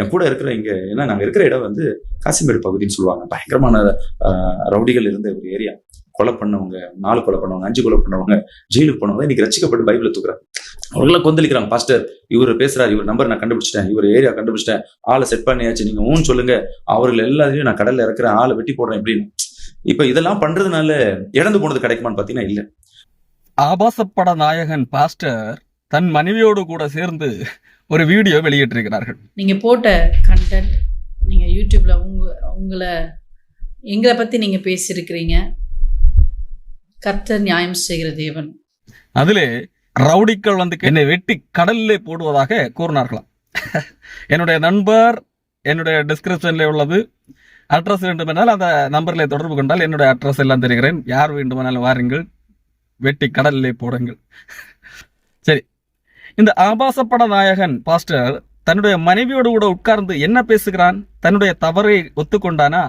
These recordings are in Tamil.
என் கூட இருக்கிற இங்க ஏன்னா நாங்க இருக்கிற இடம் வந்து காசிமேடு பகுதின்னு சொல்லுவாங்க. பயங்கரமான ரவுடிகள் இருந்த ஒரு ஏரியா கொலை பண்ணவங்க நாலு கொலை பண்ணவங்க அஞ்சு கொலை பண்ணவங்க ஜெயிலுக்கு போனவங்க இன்னைக்கு ரசிக்கப்பட்டு பைபிள தூக்குறாங்க. அவங்கள கொந்தளிக்கிறாங்க. பாஸ்டர் இவர் பேசுறாரு இவர் நம்பர் நான் கண்டுபிடிச்சிட்டேன் இவர் ஏரியா கண்டுபிடிச்சிட்டேன் ஆளை செட் பண்ணியாச்சு நீங்க ஊன்னு சொல்லுங்க. அவர்கள் எல்லாத்தையும் நான் கடல்ல இறக்குறேன் ஆளை வெட்டி போடுறேன் எப்படின்னு இப்ப இதெல்லாம் பண்றதுனால இழந்து போனது கிடைக்குமான்னு பாத்தீங்கன்னா இல்ல. ஆபாசப்பட நாயகன் பாஸ்டர் தன் மனைவியோடு கூட சேர்ந்து ஒரு வீடியோ வெளியிட்டிருக்கிறார்கள். நீங்கள் போட்ட கண்டென்ட் நீங்கள் யூடியூப்பில் உங்க உங்களை எங்களை பற்றி நீங்கள் பேசியிருக்கிறீங்க. கர்த்தர் நியாயம் செய்கிற தேவன். அதிலே ரவுடிக்கள் வந்து என்னை வெட்டி கடலிலே போடுவதாக கூறினார்களாம். என்னுடைய நண்பர் என்னுடைய டிஸ்கிரிப்ஷனில் உள்ளது. அட்ரஸ் வேண்டுமென்றால் அந்த நம்பரில் தொடர்பு கொண்டால் என்னுடைய அட்ரஸ் எல்லாம் தெரிகிறேன். யார் வேண்டுமானாலும் வாருங்கள். வெட்டி கடலிலே போடுங்கள். இந்த ஆபாசப்பட நாயகன் பாஸ்டர் தன்னுடைய மனைவியோடு கூட உட்கார்ந்து என்ன பேசுகிறான்? தன்னுடைய தவறை ஒத்துக்கொண்டானா?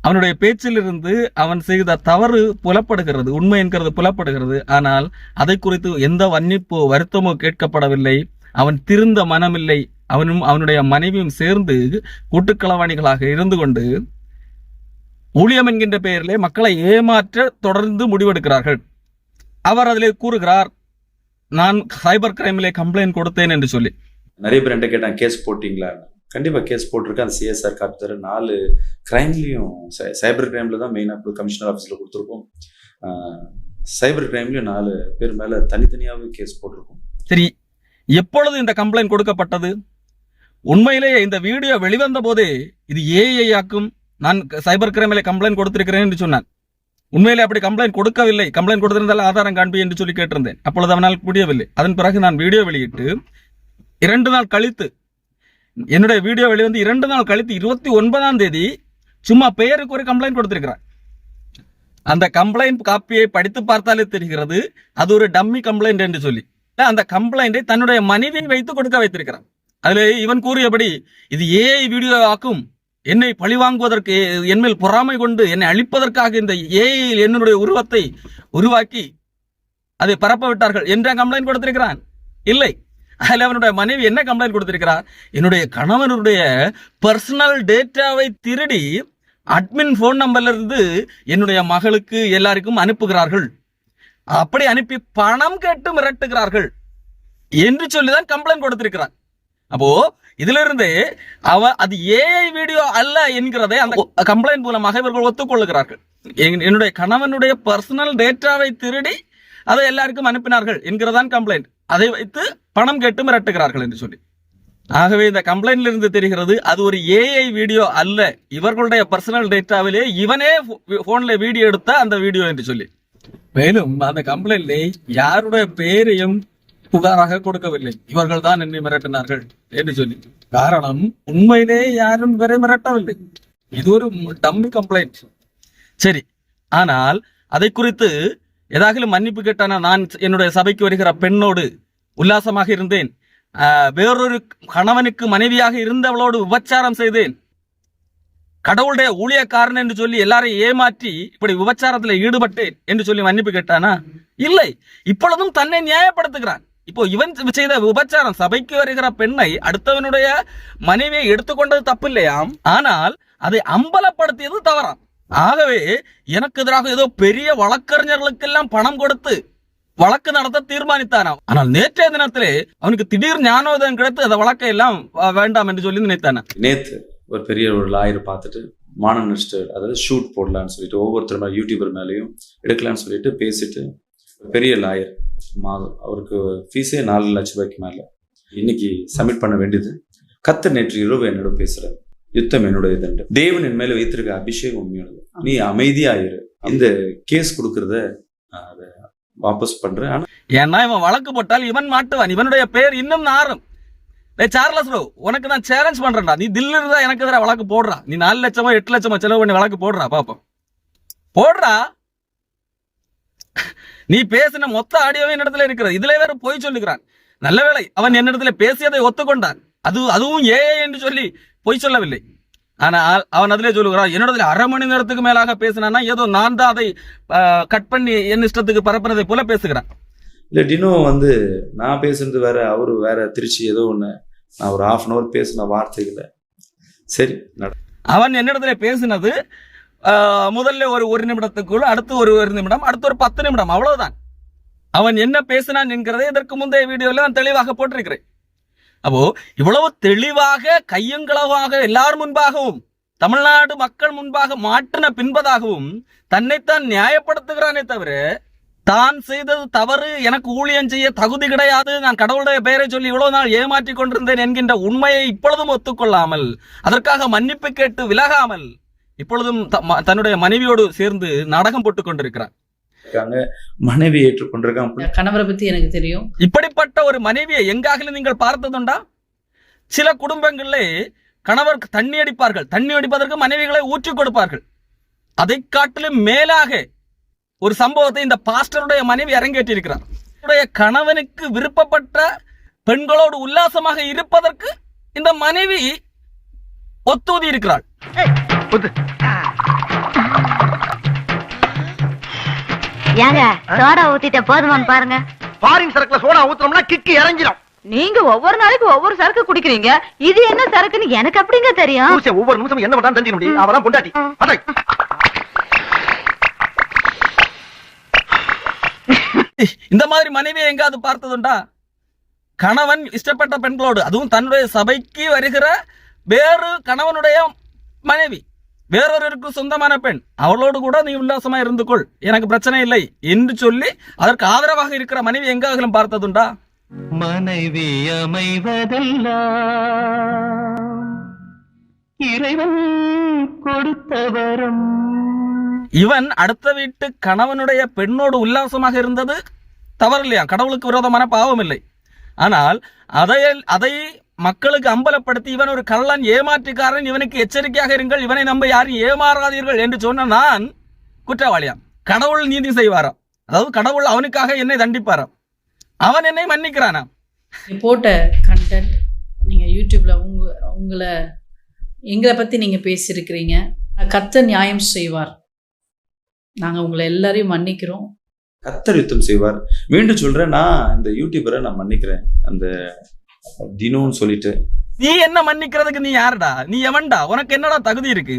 அவனுடைய பேச்சிலிருந்து அவன் செய்த தவறு புலப்படுகிறது உண்மை என்கிறது புலப்படுகிறது. ஆனால் அதை குறித்து எந்த வன்னிப்போ வருத்தமோ கேட்கப்படவில்லை. அவன் திருந்த மனமில்லை. அவனும் அவனுடைய மனைவியும் சேர்ந்து கூட்டுக்களவாணிகளாக இருந்து கொண்டு ஊழியம் என்கின்ற பெயரிலே மக்களை ஏமாற்ற தொடர்ந்து முடிவெடுக்கிறார்கள். அவர் அதிலே கூறுகிறார் நான் சைபர் கிரைமிலே கம்ப்ளைண்ட் கொடுத்தேன் என்று சொல்லி. நிறைய பேர் என்கிட்ட கேட்டாங்க கேஸ் போட்டிங்களா? கண்டிப்பா கேஸ் போட்டிருக்கேன். அந்த சிஎஸ்ஆர் காப்பி நாலு கிரைம்லயும் சைபர் கிரைம்ல தான் மெயினாக கமிஷனர் ஆஃபீஸில் கொடுத்துருக்கோம். சைபர் கிரைம்லயும் நாலு பேர் மேல தனித்தனியாவே கேஸ் போட்டிருக்கோம். சரி எப்பொழுது இந்த கம்ப்ளைண்ட் கொடுக்கப்பட்டது? உண்மையிலேயே இந்த வீடியோ வெளிவந்த போதே இது ஏஐ ஆக்கும் நான் சைபர் கிரைமிலே கம்ப்ளைண்ட் கொடுத்திருக்கிறேன் என்று சொன்னான். உண்மையிலே அப்படி கம்ப்ளைண்ட் கொடுக்கவில்லை. கம்ப்ளைண்ட் கொடுத்திருந்தால் ஆதாரம் காண்பி என்று சொல்லி கேட்டிருந்தேன். அப்பொழுது அவனால் முடியவில்லை. அதன் பிறகு நான் வீடியோ வெளியிட்டு இரண்டு நாள் கழித்து என்னுடைய வீடியோ வெளிவந்து இரண்டு நாள் கழித்து இருபத்தி ஒன்பதாம் தேதி சும்மா பெயருக்கு ஒரு கம்ப்ளைண்ட் கொடுத்திருக்கிறார். அந்த கம்ப்ளைண்ட் காப்பியை படித்து பார்த்தாலே தெரிகிறது அது ஒரு டம்மி கம்ப்ளைண்ட் என்று சொல்லி. அந்த கம்ப்ளைண்டை தன்னுடைய மனைவியை வைத்து கொடுக்க வைத்திருக்கிறான் அதில் இவன் கூறியபடி இது ஏஐ வீடியோ ஆக்கும். என்னை பழிவாங்குவதற்கு என் மேல் பொறாமை கொண்டு என்னை அழிப்பதற்காக இந்த ஏஐ என்னுடைய உருவத்தை உருவாக்கி அதை பரப்ப விட்டார்கள். என்ற கம்ப்ளைண்ட் கொடுத்திருக்கிறான். இல்லை. அதில் அவனுடைய மனைவி என்ன கம்ப்ளைண்ட் கொடுத்திருக்கிறார் என்னுடைய கணவனுடைய பர்சனல் டேட்டாவை திருடி அட்மின் ஃபோன் நம்பர்லேருந்து என்னுடைய மகளுக்கு எல்லாருக்கும் அனுப்புகிறார்கள். அப்படி அனுப்பி பணம் கேட்டு மிரட்டுகிறார்கள். என்று சொல்லிதான் கம்ப்ளைண்ட் கொடுத்திருக்கிறான். அப்போ இதுல இருந்து அவ அது ஏஐ வீடியோ அல்ல என்கிறதை அந்த கம்ப்ளைண்ட் மூலமாக இவர்கள் ஒத்துக்கொள்ளுகிறார்கள். என்னுடைய கணவனுடைய பர்சனல் டேட்டாவை திருடி அதை எல்லாருக்கும் அனுப்பினார்கள் என்கிறதான் கம்ப்ளைண்ட் அதை வைத்து பணம் கேட்டு மிரட்டுகிறார்கள் என்று சொல்லி. ஆகவே இந்த கம்ப்ளைண்ட்ல இருந்து தெரிகிறது அது ஒரு ஏஐ வீடியோ அல்ல. இவர்களுடைய பர்சனல் டேட்டாவிலே இவனே போன்ல வீடியோ எடுத்த அந்த வீடியோ என்று சொல்லி. மேலும் அந்த கம்ப்ளைண்ட்ல யாருடைய பெயரையும் புகாராக கொடுக்கவில்லை. இவர்கள் தான் என்னை மிரட்டினார்கள் என்று சொல்லி. காரணம் உண்மையிலே யாரும் வரை மிரட்டவில்லை. இது ஒரு டம்மி கம்ப்ளைண்ட் சரி ஆனால் அதை குறித்து ஏதாவது மன்னிப்பு கேட்டானா? நான் என்னுடைய சபைக்கு வருகிற பெண்ணோடு உல்லாசமாக இருந்தேன். ஆஹ், வேறொரு கணவனுக்கு மனைவியாக இருந்தவளோடு விபச்சாரம் செய்தேன். கடவுளுடைய ஊழியக்காரன் என்று சொல்லி எல்லாரையும் ஏமாற்றி இப்படி விபச்சாரத்தில் ஈடுபட்டேன் என்று சொல்லி மன்னிப்பு கேட்டானா? இல்லை. இப்பொழுதும் தன்னை நியாயப்படுத்துகிறான். இப்போ இவன் செய்த விபச்சாரம் சபைக்கு வருகிற பெண்ணை அடுத்தவனுடைய மனைவியை எடுத்துக்கொண்டது தப்பு இல்லையாம் ஆனால் அதை அம்பலப்படுத்தியது தவறாம். ஆகவே எனக்கு எதிராக ஏதோ பெரிய வழக்கறிஞர்களுக்கெல்லாம் பணம் கொடுத்து வழக்கு நடத்த தீர்மானித்தானாம். ஆனால் நேற்றைய தினத்திலே அவனுக்கு திடீர் ஞானோதயம் கிடைத்து அந்த வழக்கை எல்லாம் வேண்டாம் என்று சொல்லி நினைத்தானா? நேத்து ஒரு பெரிய ஒரு லாயர் பார்த்துட்டு மானம் நினைச்சிட்டு அதாவது ஷூட் போடலான்னு சொல்லிட்டு ஒவ்வொருத்தர் மேலே யூடியூபர் மேலேயும் எடுக்கலான்னு சொல்லிட்டு பேசிட்டு பெரிய லாயர் மாதம் அவருக்கு ஃபீஸே நாலு லட்ச ரூபாய்க்கு மேலே. இன்னைக்கு சப்மிட் பண்ண வேண்டியது. கத்த நேற்று இரவு என்னோட பேசுற யுத்தம் என்னுடைய தண்டு தேவன் என் மேல வைத்திருக்க அபிஷேகம் உண்மையானது. நீ அமைதியாயிரு. இந்த கேஸ் கொடுக்கறத அதை வாபஸ் பண்றேன். ஆனா ஏன்னா இவன் வழக்கு போட்டால் இவன் மாட்டுவான். இவனுடைய பேர் இன்னும் நாரும் டே சார்லஸ் ப்ரோ உனக்கு நான் சேலஞ்ச் பண்றேன்டா. நீ தில்லு இருந்தா எனக்கு எதிராக வழக்கு போடுறா. நீ நாலு லட்சமோ எட்டு லட்சமோ செலவு பண்ணி வழக்கு போடுறா. பாப்போம். போடுறா. நீ பேசின மொத்த ஆடியோவே என்னிடத்துல இருக்கிறது. இதுல வேற போய் சொல்லுகிறான். நல்ல வேளை அவன் என்னிடத்துல பேசியதை ஒத்துக்கொண்டான். அது அதுவும் ஏஏ என்று சொல்லி பொய் சொல்லவில்லை. ஆனால் அவன் அதிலே சொல்லுகிறான் என்னிடத்துல அரை மணி நேரத்துக்கு மேலாக பேசினானா ஏதோ நான் தான் அதை கட் பண்ணி என் இஷ்டத்துக்கு பரப்புறதை போல பேசுகிறான். இல்ல டினோ வந்து நான் பேசுறது வேற அவரு வேற திருச்சி ஏதோ ஒண்ணு. நான் ஒரு half அன் ஹவர் பேசின வார்த்தைகளை. சரி அவன் என்னிடத்துல பேசினது முதல்ல ஒரு ஒரு நிமிடத்துக்குள்ள அடுத்து ஒரு ஒரு நிமிடம் அடுத்து ஒரு பத்து நிமிடம் அவ்வளவுதான். அவன் என்ன பேசினான் என்கிறதை இதற்கு முந்தைய வீடியோவில் நான் தெளிவாக போட்டிருக்கிறேன். அப்போ இவ்வளவு தெளிவாக கையங்களவாக எல்லார் முன்பாகவும் தமிழ்நாடு மக்கள் முன்பாக மாற்றின பின்பதாகவும் தன்னைத்தான் நியாயப்படுத்துகிறானே தவிர தான் செய்தது தவறு எனக்கு ஊழியம் செய்ய தகுதி கிடையாது நான் கடவுளுடைய பெயரை சொல்லி இவ்வளவு நாள் ஏமாற்றி கொண்டிருந்தேன் என்கின்ற உண்மையை இப்பொழுதும் ஒத்துக்கொள்ளாமல் அதற்காக மன்னிப்பு கேட்டு விலகாமல் இப்பொழுதும் தன்னுடைய மனைவியோடு சேர்ந்து நாடகம் போட்டுக் கொண்டிருக்கிறார். இருக்காங்க. மனைவி ஏற்றுக்கொண்டிருக்காங்க. கணவரை பத்தி எனக்கு தெரியும். இப்படிப்பட்ட ஒரு மனைவியை எங்காகிலும் நீங்கள் பார்த்ததுண்டா? சில குடும்பங்களிலே கணவர் தண்ணி அடிப்பார்கள். தண்ணி அடிப்பதற்கு மனைவிகளை ஊற்றி கொடுப்பார்கள். அதை காட்டிலும் மேலாக ஒரு சம்பவத்தை இந்த பாஸ்டருடைய மனைவி அரங்கேற்றி இருக்கிறார் அவருடைய கணவனுக்கு விருப்பப்பட்ட பெண்களோடு உல்லாசமாக இருப்பதற்கு இந்த மனைவி ஒத்துதி இருக்கிறாள் ஏங்க சோடா ஊத்திட்ட போதுமான்னு பாருங்க. ஃபாரின் சரக்குல சோடா ஊத்துறோம்னா கிக்கு இறங்கிடும் நீங்க ஒவ்வொரு நாளைக்கு ஒவ்வொரு சரக்கு குடிக்கிறீங்க. இது என்ன சரக்குன்னு எனக்கு எப்படிங்க தெரியும்? ஒவ்வொரு நிமிஷம் என்ன பண்றான்னு தெரிஞ்சுக்க முடியும். பொண்டாட்டி. அடே. இந்த மாதிரி மனைவியை எங்காவது பார்த்ததுண்டா? கணவன் இஷ்டப்பட்ட பெண்களோடு அதுவும் தன்னுடைய சபைக்கு வருகிற வேறு கணவனுடைய மனைவி. வேறொருவருக்கு சொந்தமான பெண் அவளோடு கூட நீ உல்லாசமா இருந்து கொள் எனக்கு பிரச்சனை இல்லை என்று சொல்லி அதற்கு ஆதரவாக இருக்கிற மனைவி எங்காகலும் பார்த்ததுண்டா? மனைவி அமைவதெல்லாம் இறைவன் கொடுத்த வரம் இவன் அடுத்த வீட்டு கணவனுடைய பெண்ணோடு உல்லாசமாக இருந்தது தவறு இல்லையா கடவுளுக்கு விரோதமான பாவம் இல்லை ஆனால் அதை அதை மக்களுக்கு அம்பலப்படுத்தி இவன் ஒரு கள்ளன் ஏமாற்றுக்காரன் இவனுக்கு எச்சரிக்கையாக இருங்கள் இவனை நம்ப யாரும் ஏமாறாதீர்கள் என்று சொன்ன நான் குற்றவாளியாம். கடவுள் நீதி செய்வாராம். அதாவது கடவுள் அவனுக்காக என்னை தண்டிப்பாராம். அவன் என்னை மன்னிக்கிறானாம். போட்ட கண்டென்ட் நீங்க யூடியூப்ல உங்க உங்களை எங்களை பத்தி நீங்க பேசியிருக்கிறீங்க. கர்த்தர் நியாயம் செய்வார். நாங்க உங்களை எல்லாரையும் மன்னிக்கிறோம். கத்தர் யுத்தம் செய்வார். மீண்டும் சொல்றேன் நான் இந்த யூடியூபரை நான் மன்னிக்கிறேன். அந்த தினம்னு சொல்லிட்டு. நீ என்ன மன்னிக்கிறதுக்கு நீ யாருடா? நீ எவன்டா? உனக்கு என்னடா தகுதி இருக்கு?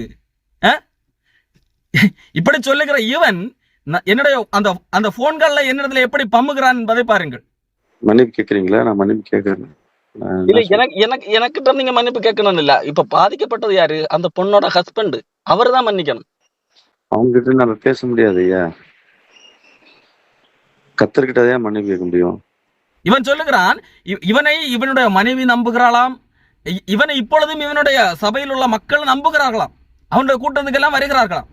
இப்படி சொல்லுகிற இவன் என்னுடைய அந்த அந்த போன்கள்ல என்னிடத்துல எப்படி பம்முகிறான் என்பதை பாருங்கள். மன்னிப்பு கேட்குறீங்களா? நான் மன்னிப்பு கேட்கறேன். இல்ல எனக்கு எனக்கு எனக்கிட்ட நீங்க மன்னிப்பு கேட்கணும் இல்ல. இப்ப பாதிக்கப்பட்டது யாரு? அந்த பொண்ணோட ஹஸ்பண்ட் அவர் தான் மன்னிக்கணும். அவங்க கிட்ட நம்ம பேச முடியாது ஐயா. கத்தர்கிட்ட தான் மன்னிப்பு கேட்க முடியும். இவன் சொல்லுகிறான் இவனை இவனுடைய மனைவி நம்புகிறாளாம். இவனை இப்பொழுதும் இவனுடைய சபையில் உள்ள மக்கள் நம்புகிறார்களாம். அவனுடைய கூட்டத்துக்கெல்லாம் வருகிறார்களாம்.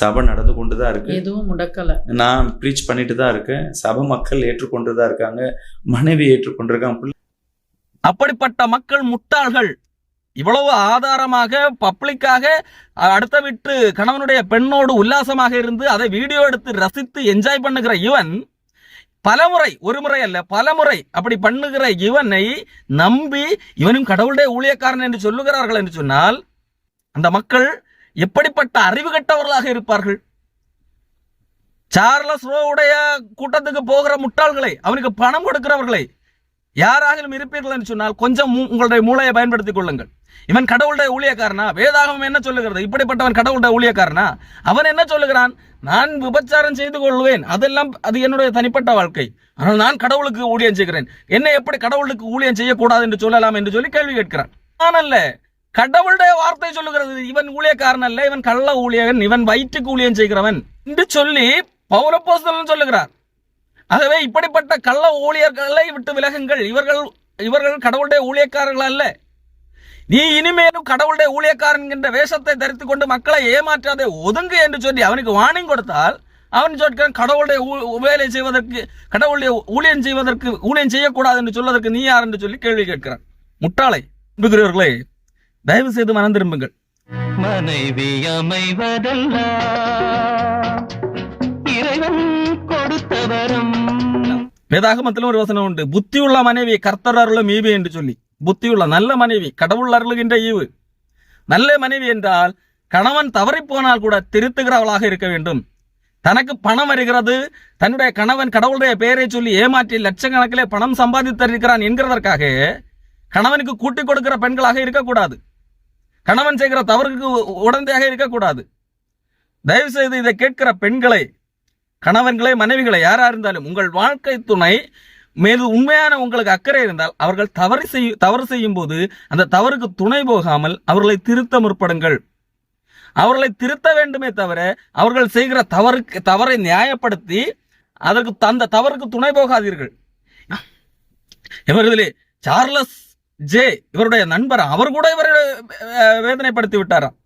சபை நடந்து கொண்டு தான் இருக்கு. எதுவும் முடக்கல. நான் ப்ரீச் பண்ணிட்டு தான் இருக்கேன். சபை மக்கள் ஏற்றுக்கொண்டு தான் இருக்காங்க. மனைவி ஏற்றுக்கொண்டிருக்காங்க. அப்படிப்பட்ட மக்கள் முட்டாள்கள். இவ்வளவு ஆதாரமாக பப்ளிக்காக அடுத்த விட்டு கணவனுடைய பெண்ணோடு உல்லாசமாக இருந்து அதை வீடியோ எடுத்து ரசித்து என்ஜாய் பண்ணுகிற இவன் பலமுறை ஒரு முறை அல்ல பலமுறை அப்படி பண்ணுகிற இவனை நம்பி இவனும் கடவுளுடைய ஊழியக்காரன் என்று சொல்லுகிறார்கள் என்று சொன்னால் அந்த மக்கள் எப்படிப்பட்ட அறிவு கெட்டவர்களாக இருப்பார்கள்? சார்லஸ் ரோவுடைய கூட்டத்துக்கு போகிற முட்டாள்களை அவனுக்கு பணம் கொடுக்கிறவர்களை யாராகிலும் இருப்பீர்கள் என்று சொன்னால் கொஞ்சம் உங்களுடைய மூளையை பயன்படுத்திக் கொள்ளுங்கள். இவன் கடவுளுடைய ஊழியக்காரனா? வேதாகமம் என்ன சொல்லுகிறது? இப்படிப்பட்டவன் கடவுளுடைய ஊழியக்காரனா? அவன் என்ன சொல்லுகிறான்? நான் விபச்சாரம் செய்து கொள்வேன். அதெல்லாம் அது என்னுடைய தனிப்பட்ட வாழ்க்கை. ஆனால் நான் கடவுளுக்கு ஊழியம் செய்கிறேன். என்னை எப்படி கடவுளுக்கு ஊழியம் செய்யக்கூடாது என்று சொல்லலாம் என்று சொல்லி கேள்வி கேட்கிறான். ஆனால் அல்ல. கடவுளுடைய வார்த்தை சொல்லுகிறது. இவன் ஊழியக்காரன் அல்ல இவன் கள்ள ஊழியகன் இவன் வயிற்றுக்கு ஊழியம் செய்கிறவன் என்று சொல்லி பௌரப்போஸ்தலன் சொல்லுகிறார். ஆகவே இப்படிப்பட்ட கள்ள ஊழியர்களை விட்டு விலகுங்கள். இவர்கள் இவர்கள் கடவுளுடைய ஊழியக்காரர்கள் அல்ல. நீ இனிமேலும் கடவுளுடைய ஊழியக்காரன் என்ற வேஷத்தை தரித்து கொண்டு மக்களை ஏமாற்றாதே ஒதுங்கு என்று சொல்லி அவனுக்கு வார்னிங் கொடுத்தால் அவன் சொல்கிறான் கடவுளுடைய ஊ- வேலை செய்வதற்கு கடவுளுடைய ஊழியம் செய்வதற்கு ஊழியம் செய்யக்கூடாது என்று சொல்வதற்கு நீ யார் என்று சொல்லி கேள்வி கேட்கிறான். முட்டாளை அன்புக்குரியவர்களே தயவு செய்து மனம் திரும்புங்கள். மனைவி அமைவதெல்லாம் இறைவன் கொடுத்த வேதாகமத்திலும் ஒரு வசனம் உண்டு. புத்தியுள்ள மனைவி கர்த்தர் அருளும் ஈவு என்று சொல்லி. புத்தியுள்ள நல்ல மனைவி கடவுள் அருளுகின்ற ஈவு. நல்ல மனைவி என்றால் கணவன் தவறிப் போனால் கூட திருத்துகிறவளாக இருக்க வேண்டும். தனக்கு பணம் வருகிறது தன்னுடைய கணவன் கடவுளுடைய பெயரை சொல்லி ஏமாற்றி லட்சக்கணக்கிலே பணம் சம்பாதித்திருக்கிறான் என்கிறதற்காக கணவனுக்கு கூட்டி கொடுக்கிற பெண்களாக இருக்கக்கூடாது. கணவன் செய்கிற தவறுக்கு உடந்தையாக இருக்கக்கூடாது. தயவு செய்து இதை கேட்கிற பெண்களை கணவன்களே மனைவிகளை யாரா இருந்தாலும் உங்கள் வாழ்க்கை துணை மீது உண்மையான உங்களுக்கு அக்கறை இருந்தால் அவர்கள் தவறு செய்ய தவறு செய்யும் போது அந்த தவறுக்கு துணை போகாமல் அவர்களை திருத்த முற்படுங்கள். அவர்களை திருத்த வேண்டுமே தவிர அவர்கள் செய்கிற தவறுக்கு தவறை நியாயப்படுத்தி அதற்கு அந்த தவறுக்கு துணை போகாதீர்கள். இவர்களே சார்லஸ் ஜே இவருடைய நண்பர் அவர் கூட இவரை வேதனைப்படுத்தி விட்டாராம்.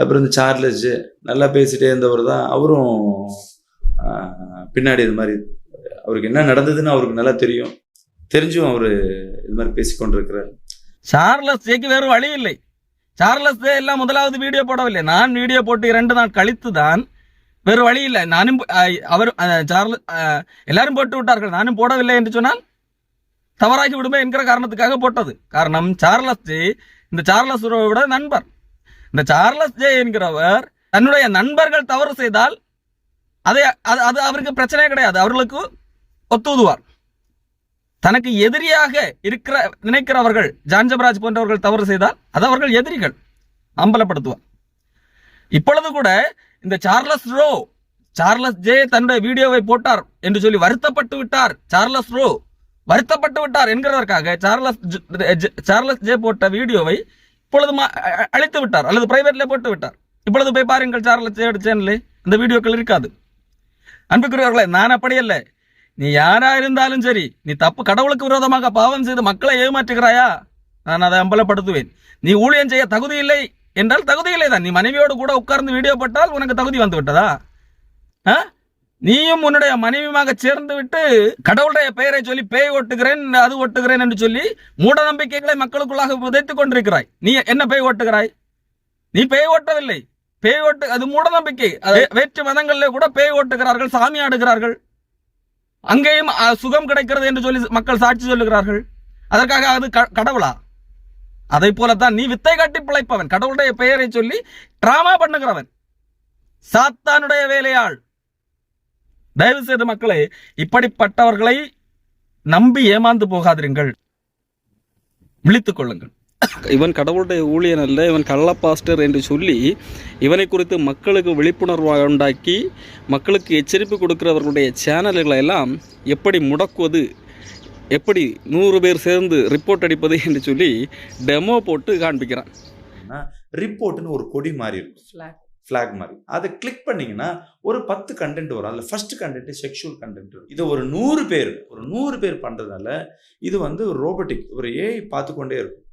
அப்புறம் இந்த சார்லஸ் ஜே நல்லா பேசிட்டே இருந்தவர் தான் அவரும் பின்னாடி இது மாதிரி அவருக்கு என்ன நடந்ததுன்னு அவருக்கு நல்லா தெரியும். தெரிஞ்சும் அவர் இது மாதிரி பேசிக்கொண்டிருக்கிறார். சார்லஸ் ஜேக்கு வேறு வழி இல்லை. சார்லஸ் ஜே எல்லாம் முதலாவது வீடியோ போடவில்லை. நான் வீடியோ போட்டு இரண்டு நாள் கழித்து தான் வேறு வழி இல்லை. நானும் அவர் அஹ், சார்லஸ் எல்லாரும் போட்டு விட்டார்கள். நானும் போடவில்லை என்று சொன்னால் தவறாகி விடுமே என்கிற காரணத்துக்காக போட்டது. காரணம் சார்லஸ் ஜே இந்த சார்லஸ் விட நண்பர். இந்த சார்லஸ் ஜே என்கிறவர் தன்னுடைய நண்பர்கள் தவறு செய்தால் அதை அது அது அவருக்கு பிரச்சனையே கிடையாது. அவர்களுக்கு ஒத்துதுவார். தனக்கு எதிரியாக இருக்கிற நினைக்கிறவர்கள் ஜான்ஜபராஜ் போன்றவர்கள் தவறு செய்தால் அது அவர்கள் எதிரிகள். அம்பலப்படுத்துவார். இப்பொழுது கூட இந்த சார்லஸ் ரோ சார்லஸ் ஜே தன்னுடைய வீடியோவை போட்டார் என்று சொல்லி வருத்தப்பட்டு விட்டார். சார்லஸ் ரோ வருத்தப்பட்டு விட்டார் என்கிறதற்காக சார்லஸ் சார்லஸ் ஜே போட்ட வீடியோவை இப்பொழுது மா- அ- அழித்து விட்டார். அல்லது பிரைவேட்ல போட்டு விட்டார். இப்பொழுது போய் பாருங்கள் சார்லஸ் ஜே சேனலே இந்த வீடியோக்கள் இருக்காது. அன்புக்குரியவர்களே நான் அப்படி அல்ல. நீ யாரா இருந்தாலும் சரி நீ தப்பு கடவுளுக்கு விரோதமாக பாவம் செய்து மக்களை ஏமாற்றுகிறாயா? நான் அதை அம்பலப்படுத்துவேன். நீ ஊழியம் செய்ய தகுதி இல்லை என்றால் தகுதி இல்லை தான். நீ மனைவியோடு கூட உட்கார்ந்து வீடியோ போட்டால் உனக்கு தகுதி வந்து விட்டதா? ஆ? நீயும் உன்னுடைய மனைவியுமாக சேர்ந்து விட்டு கடவுளுடைய பெயரை சொல்லி பேய் ஓட்டுகிறேன் அது ஓட்டுகிறேன் என்று சொல்லி மூட நம்பிக்கைகளை மக்களுக்குள்ளாக விதைத்துக் கொண்டிருக்கிறாய். நீ என்ன பேய் ஓட்டுகிறாய்? நீ பேய் ஓட்டவில்லை. பேய் ஓட்டு அது மூட நம்பிக்கை அது வேற்று மதங்களிலே கூட பேய் ஓட்டுகிறார்கள் சாமி ஆடுகிறார்கள். அங்கேயும் சுகம் கிடைக்கிறது என்று சொல்லி மக்கள் சாட்சி சொல்லுகிறார்கள். அதற்காக அது கடவுளா? அதை போலத்தான் நீ வித்தை காட்டி பிழைப்பவன். கடவுளுடைய பெயரை சொல்லி டிராமா பண்ணுகிறவன். சாத்தானுடைய வேலையாள். தயவு செய்து மக்களே இப்படிப்பட்டவர்களை நம்பி ஏமாந்து போகாதிருங்கள். விழித்துக் கொள்ளுங்கள். இவன் கடவுளுடைய ஊழியன் அல்ல இவன் கள்ள பாஸ்டர் என்று சொல்லி இவனை குறித்து மக்களுக்கு விழிப்புணர்வு உண்டாக்கி மக்களுக்கு எச்சரிப்பு கொடுக்கிறவர்களுடைய சேனல்களை எல்லாம் எப்படி முடக்குவது எப்படி நூறு பேர் சேர்ந்து ரிப்போர்ட் அடிப்பது என்று சொல்லி டெமோ போட்டு காண்பிக்கிறான். ரிப்போர்ட்னு ஒரு கொடி மாதிரி இருக்கும். ஃப்ளாக் ஃப்ளாக் மாதிரி அதை கிளிக் பண்ணீங்கன்னா ஒரு பத்து கண்டென்ட் வரும். அதில் ஃபர்ஸ்ட் கண்டென்ட் செக்ஷுவல் கண்டென்ட் வரும். இதை ஒரு நூறு பேர். ஒரு நூறு பேர் பண்ணுறதுனால இது வந்து ஒரு ரோபோட்டிக் ஒரு ஏஐ பார்த்துக்கொண்டே இருக்கும்.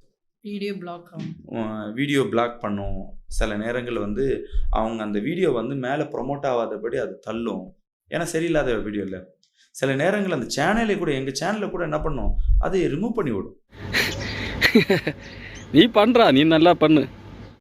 வீடியோ பிளாக் ஆகும். வீடியோ பிளாக் பண்ணும். சில நேரங்கள் வந்து அவங்க அந்த வீடியோ வந்து மேலே ப்ரொமோட் ஆகாதபடி அது தள்ளும். ஏன்னா சரியில்லாத வீடியோ இல்லை. சில நேரங்கள் அந்த சேனலை கூட எங்கள் சேனலில் கூட என்ன பண்ணும்? அதை ரிமூவ் பண்ணி விடும். நீ பண்றா நீ நல்லா பண்ணு.